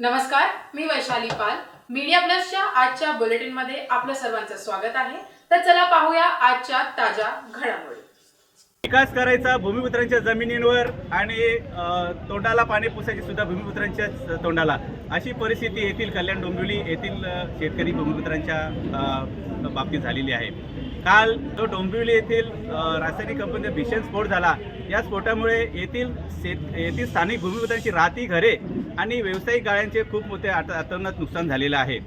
नमस्कार मी वैशाली पाल. मीडिया प्लसच्या आजच्या बुलेटिनमध्ये आपलं सर्वांचं स्वागत आहे. तर चला पाहूया आजच्या ताज्या घडामोडी. विकास करायचा भूमिपुत्रांच्या जमिनींवर आणि अ, तोंडाला पाणी पुसायची सुद्धा भूमिपुत्रांच्या तोंडाला. अशी परिस्थिती येथील कल्याण डोंबिवली येथील अ, शेतकरी भूमिपुत्रांच्या अ, बाबतीत झालेली आहे. काल जो डोंबिवली येथील अ, रासायनिक कंपनीचा भीषण स्फोट झाला या स्फोटामुळे येथील शेत येथील स्थानिक भूमिपुत्रांची राहती घरे आणि व्यावसायिक गाळ्यांचे खूप मोठे आत- आतरणात नुकसान झालेलं आहे.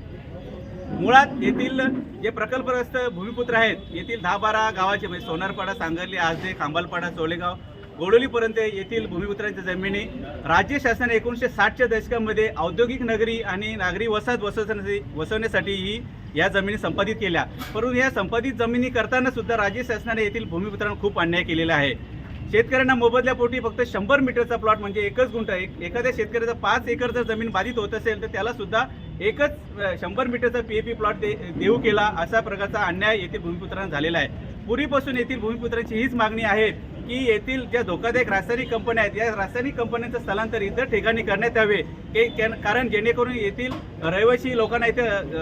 मुळात येथील जे प्रकल्पग्रस्त भूमिपुत्र आहेत येथील दहा बारा गावाचे म्हणजे सोनारपाडा सांगली आजदे खांबालपाडा चोलेगाव गोडोलीपर्यंत येथील भूमिपुत्रांच्या जमिनी राज्य शासनाने एकोणीसशे साठच्या दशकामध्ये औद्योगिक नगरी आणि नागरी वसाहत वसवण्यासाठी वसवण्यासाठी ही या जमिनी संपादित केल्या. परंतु या संपादित जमिनी करताना सुद्धा राज्य शासनाने येथील भूमिपुत्रांना खूप अन्याय केलेला आहे. शेतकऱ्यांना मोबदल्यापोटी फक्त शंभर मीटरचा प्लॉट म्हणजे एकच गुंट एक एखाद्या शेतकऱ्याचा पाच एकर जर जमीन बाधित होत असेल तर त्याला सुद्धा एकच शंभर मीटरचा पी ए पी प्लॉट दे देऊ केला असा प्रकारचा अन्याय येथील भूमिपुत्रांना झालेला आहे. पूर्वीपासून येथील भूमिपुत्रांची हीच मागणी आहे. की येथील ज्या धोकादायक रासायनिक कंपन्या आहेत या रासायनिक कंपन्यांचं स्थलांतर इतर ठिकाणी करण्यात यावे. के- कारण जेणेकरून येथील रहिवासी लोकांना इथे अ,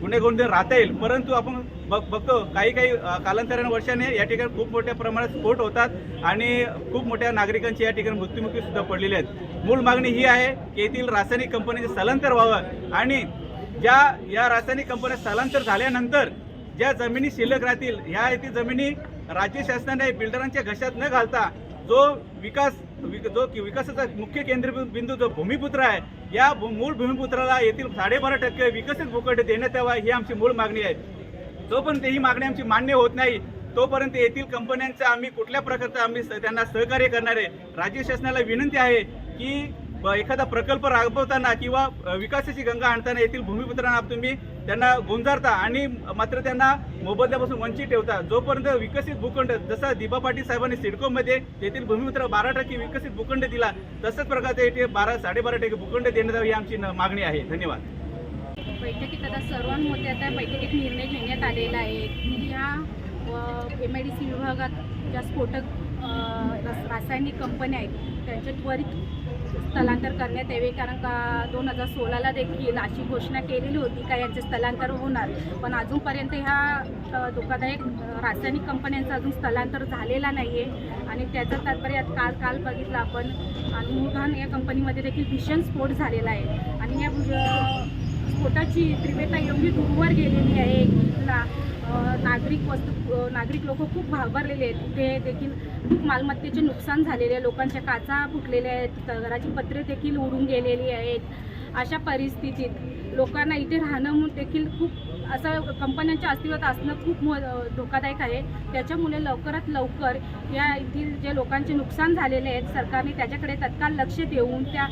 गुन्हे गोंधळ राहता येईल. परंतु आपण बघ बघतो काही काही कालांतराने वर्षाने या ठिकाणी खूप मोठ्या प्रमाणात स्फोट होतात आणि खूप मोठ्या नागरिकांची या ठिकाणी मृत्युमुखी सुद्धा पडलेले आहेत. मूळ मागणी ही आहे की येथील रासायनिक कंपनीचे स्थलांतर व्हावं आणि ज्या या रासायनिक कंपन्या स्थलांतर झाल्यानंतर ज्या जमिनी शिल्लक राहतील ह्या येथील जमिनी राज्य शासनाने बिल्डरांच्या घशात न घालता जो विकास विक- जो की विकासाचा मुख्य केंद्रबिंदू जो भूमिपुत्र आहे या भू- मूळ भूमिपुत्राला येथील साडेबारा टक्के विकसित भूखंड देण्यात यावा ही आमची मूळ मागणी आहे. जोपर्यंत ही मागणी आमची मान्य होत नाही तोपर्यंत येथील कंपन्यांचं आम्ही कुठल्या प्रकारचं आम्ही स- त्यांना सहकार्य करणार आहे राज्य शासनाला विनंती आहे की एखादा प्रकल्प राबवताना किंवा विकासाची गंगा आणताना येथील भूमिपुत्रांना तुम्ही त्यांना गुंजारता आणि मात्र त्यांना मोबदल्यापासून वंचित ठेवता. जोपर्यंत विकसित भूखंड जसा दिबा पाटील साहेबांनी सिडकोमध्ये येथील भूमिपुत्र बारा टक्के विकसित भूखंड दिला तसंच प्रकारचे येथे बारा साडेबारा टक्के भूखंड देण्यात यावे ही आमची न- मागणी आहे. धन्यवाद. बैठकीत आता सर्वांमध्ये आता बैठकीत निर्णय घेण्यात आलेला आहे. की ह्या एम आय डी सी विभागात ज्या स्फोटक रासायनिक कंपन्या आहेत त्यांचे त्वरित स्थलांतर करण्यात यावे. कारण का दोन हजार सोळाला देखील अशी घोषणा केलेली होती का यांचे स्थलांतर होणार. पण अजूनपर्यंत ह्या धोकादायक रासायनिक कंपन्यांचं अजून स्थलांतर झालेला नाही आहे आणि त्याचं तात्पर्य काल काल बघितलं आपण आणि मुठान या कंपनीमध्ये देखील भीषण स्फोट झालेला आहे. आणि या स्फोटाची तीव्रता एवढी दूरवर गेलेली आहे वस्तू नागरिक लोक खूप घाबरलेले आहेत. तिथे देखील खूप मालमत्तेचे नुकसान झालेले आहे. लोकांच्या काचा फुटलेल्या आहेत. घराची पत्रे देखील उडून गेलेली आहेत. अशा परिस्थितीत लोकांना इथे राहणं देखील खूप असं कंपन्यांच्या अस्तित्वात असणं खूप म धोकादायक आहे. त्याच्यामुळे लवकरात लवकर या येथील जे लोकांचे नुकसान झालेले आहेत सरकारने त्याच्याकडे तत्काळ लक्ष देऊन त्या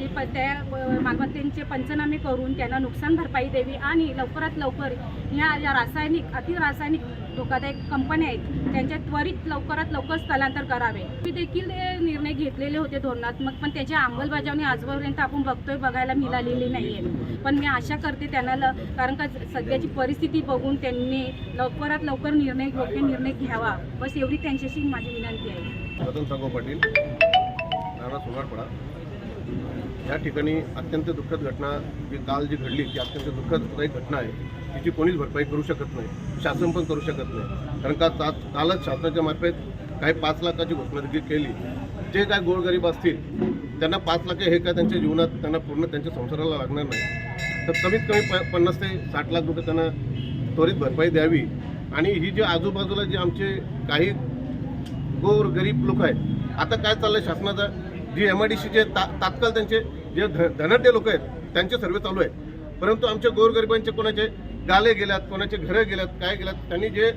ते प त्या अ, पंचनामे करून त्यांना नुकसान भरपाई द्यावी आणि लवकरात लवकर ह्या ज्या रासायनिक अतिरासायनिक धोकादायक कंपन्या आहेत त्यांच्या त्वरित लवकरात लवकर स्थलांतर करावे. मी देखील निर्णय घेतलेले होते धोरणात्मक पण त्याची अंमलबजावणी आजपर्यंत आपण बघतोय बघायला मिळालेली नाही आहे पण मी आशा करते त्यांना ल कारण का सध्याची परिस्थिती बघून त्यांनी लवकरात लवकर निर्णय योग्य निर्णय घ्यावा. बस एवढी त्यांच्याशी माझी विनंती आहे. रतन पाटील या ठिकाणी अत्यंत दुःखद घटना जी काल जी घडली ती अत्यंत दुःखद घटना आहे. तिची कोणीच भरपाई करू शकत नाही. शासन पण करू शकत नाही. कारण का ता कालच शासनाच्या मार्फत काही पाच लाखाची घोषणा देखील केली. जे काय गोरगरीब असतील त्यांना पाच लाख हे काय त्यांच्या जीवनात त्यांना पूर्ण त्यांच्या संसाराला लागणार नाही. तर कमीत कमी प पन्नास ते साठ लाख रुपये त्यांना त्वरित भरपाई द्यावी. आणि ही जी आजूबाजूला जे आमचे काही गोर गरीब लोक आहेत आता काय चाललं आहे शासनाचा? जी एम आय डी सीचे ता तात्काळ त्यांचे जे ध धनाढ्य लोक आहेत त्यांचे सर्वे चालू आहेत. परंतु आमच्या गोरगरिबांचे कोणाचे गाले गेल्यात कोणाचे घरं गेल्यात काय गेल्यात त्यांनी जे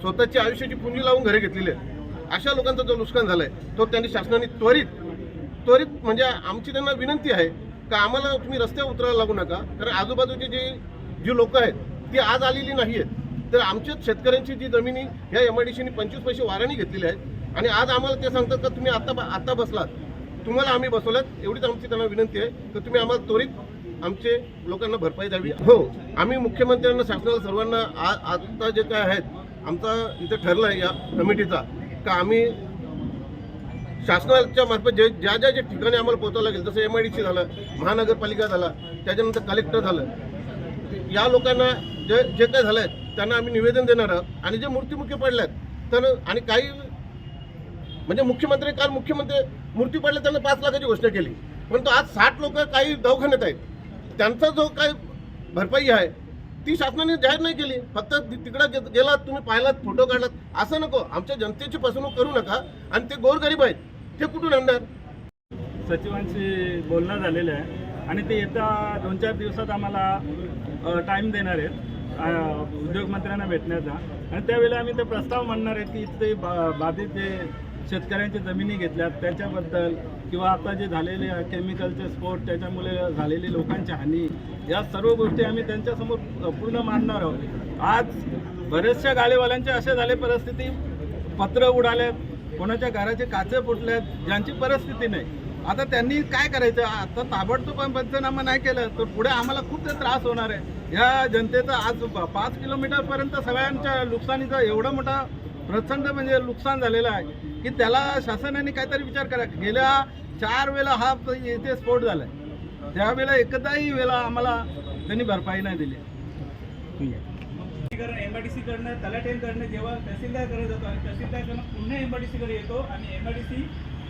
स्वतःची आयुष्याची पुंजी लावून घरे घेतलेली आहेत अशा लोकांचं जो नुकसान झालाय तो त्यांनी शासनाने त्वरित त्वरित म्हणजे आमची त्यांना विनंती आहे का आम्हाला तुम्ही रस्त्यावर उतरायला लागू नका कारण आजूबाजूची जी जी लोकं आहेत ती आज आलेली नाही आहेत तर आमच्या शेतकऱ्यांची जी जमिनी ह्या एम आय डी सीने पंचवीस पैसे वाऱ्याने घेतलेली आहेत आणि आज आम्हाला ते सांगतात का तुम्ही आता आत्ता बसलात. तुम्हाला आम्ही बसवल्यात एवढीच आमची त्यांना विनंती आहे. तर तुम्ही आम्हाला त्वरित आमचे लोकांना भरपाई द्यावी. हो आम्ही मुख्यमंत्र्यांना शासनाला सर्वांना आ आता जे काय आहेत आमचा इथं ठरलं आहे या कमिटीचा का आम्ही शासनाच्या मार्फत जे ज्या ज्या ज्या ठिकाणी आम्हाला पोहोचावं लागेल जसं एम आय डी सी झालं महानगरपालिका झाला त्याच्यानंतर कलेक्टर झालं या लोकांना जे जे काय झालं आहे त्यांना आम्ही निवेदन देणार आहोत. आणि जे मृत्युमुखी पडल्यात तर आणि काही म्हणजे मुख्यमंत्री काल मुख्यमंत्री मूर्ती पडल्या त्यांना पाच लाखाची घोषणा केली. परंतु आज साठ लोक काही दवाखान्यात आहेत. त्यांचा जो काही भरपाई आहे ती शासनाने जाहीर नाही केली. फक्त तिकडं गेलात तुम्ही पाहिलात फोटो काढलात. असं नको. आमच्या जनतेची फसवणूक करू नका. आणि ते गोरगरीब आहेत. ते कुठून आणणार? सचिवांशी बोलणं झालेलं आहे. आणि ते येत्या दोन चार दिवसात आम्हाला टाईम देणार आहेत. उद्योगमंत्र्यांना भेटण्याचा. आणि त्यावेळेला आम्ही ते प्रस्ताव मांडणार आहेत की इथे बा बाधित जे शेतकऱ्यांच्या जमिनी घेतल्यात त्याच्याबद्दल किंवा आता जे झालेले केमिकलचे स्फोट त्याच्यामुळे झालेली लोकांची हानी या सर्व गोष्टी आम्ही त्यांच्यासमोर पूर्ण मांडणार आहोत. आज बरेचशा गाडीवाल्यांचे असे झाले परिस्थिती पत्र उडाल्यात कोणाच्या घराचे काचे फुटल्यात ज्यांची परिस्थिती नाही. आता त्यांनी काय करायचं? आता ताबडतोब पंचनामा नाही केलं तर पुढे आम्हाला खूप त्रास होणार आहे. या जनतेचं आज पाच किलोमीटरपर्यंत सगळ्यांच्या नुकसानीचा एवढा मोठा प्रचंड म्हणजे नुकसान झालेलं आहे. की त्याला शासनाने काहीतरी विचार करा. गेल्या चार वेळा हा येथे इथे स्फोट आहे त्यावेळेला एकदाही वेळा आम्हाला त्यांनी भरपाई नाही दिली. एमआयडीसी कडनं जेव्हा तहसीलदार करत जातो आणि तहसीलदारकडनं पुन्हा एमआयडीसीकडे येतो आणि एमआयडीसी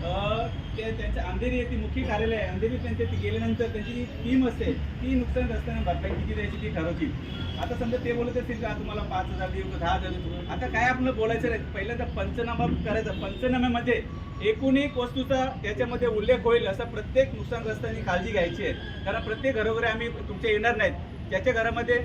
ते त्यांच्या अंधेरी येते मुख्य कार्यालय आहे. अंधेरी त्यांच्या ती गेल्यानंतर त्यांची जी टीम असते ती नुकसान रस्त्याने भरपाई किती द्यायची ती ठरवतील. आता समजा ते बोलत असतील का तुम्हाला पाच हजार देऊ का दहा हजार देऊ? आता काय आपलं बोलायचं नाही. पहिल्यांदा पंचनामा करायचा. पंचनाम्यामध्ये म्हणजे एकूण एक वस्तूचा त्याच्यामध्ये उल्लेख होईल असं प्रत्येक नुकसानग्रस्तांनी काळजी घ्यायची आहे. कारण प्रत्येक घरोघरी आम्ही तुमच्या येणार नाहीत. ज्याच्या घरामध्ये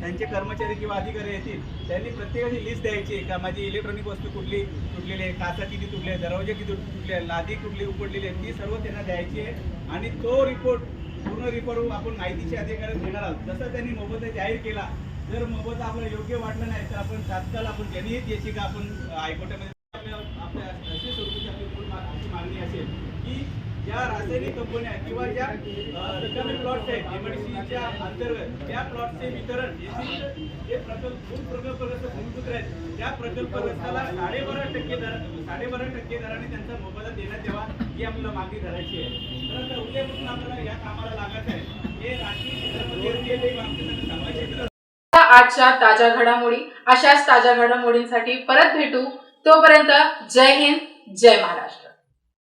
त्यांचे कर्मचारी किंवा अधिकारी येतील त्यांनी प्रत्येकाची लिस्ट द्यायची आहे का? माझी इलेक्ट्रॉनिक वस्तू कुठली तुटलेली आहे काचा किती तुटले दरवाजे किती तुटले लादी कुठली उपडलेली आहे ती सर्व त्यांना द्यायची आहे. आणि तो रिपोर्ट पूर्ण रिपोर्ट आपण माहितीचे अधिकारी घेणार आहोत. जसं त्यांनी मोबदला जाहीर केला जर मोबदला आपल्याला योग्य वाटलं नाही तर आपण तात्काळ आपण जनहित याचिका आपण हायकोर्टामध्ये आपल्या आपल्या अशी स्वरूपाची आपली मूळ मागणी असेल की या रासायनिक कंपन्या किंवा ज्या अ, रिकामे प्लॉट्स आहेत एमआयडीसीच्या अंतर्गत त्या प्लॉटचे वितरण जे प्रकल्प दोन प्रकल्पग्रस्त भूमिपुत्र आहेत. त्या प्रकल्पग्रस्ताला साडेबारा टक्के दर साडेबारा टक्के दराने त्यांचा मोबदला देण्यात यावा ही आपल्याला मागणी धरायची आहे. तर उद्यापासून आपल्याला या कामाला लागायचं आहे. हे राष्ट्रीय सामाजिक क्षेत्र आजच्या ताज्या घडामोडी अशाच ताज्या घडामोडींसाठी परत भेटू. तोपर्यंत जय हिंद जय महाराष्ट्र.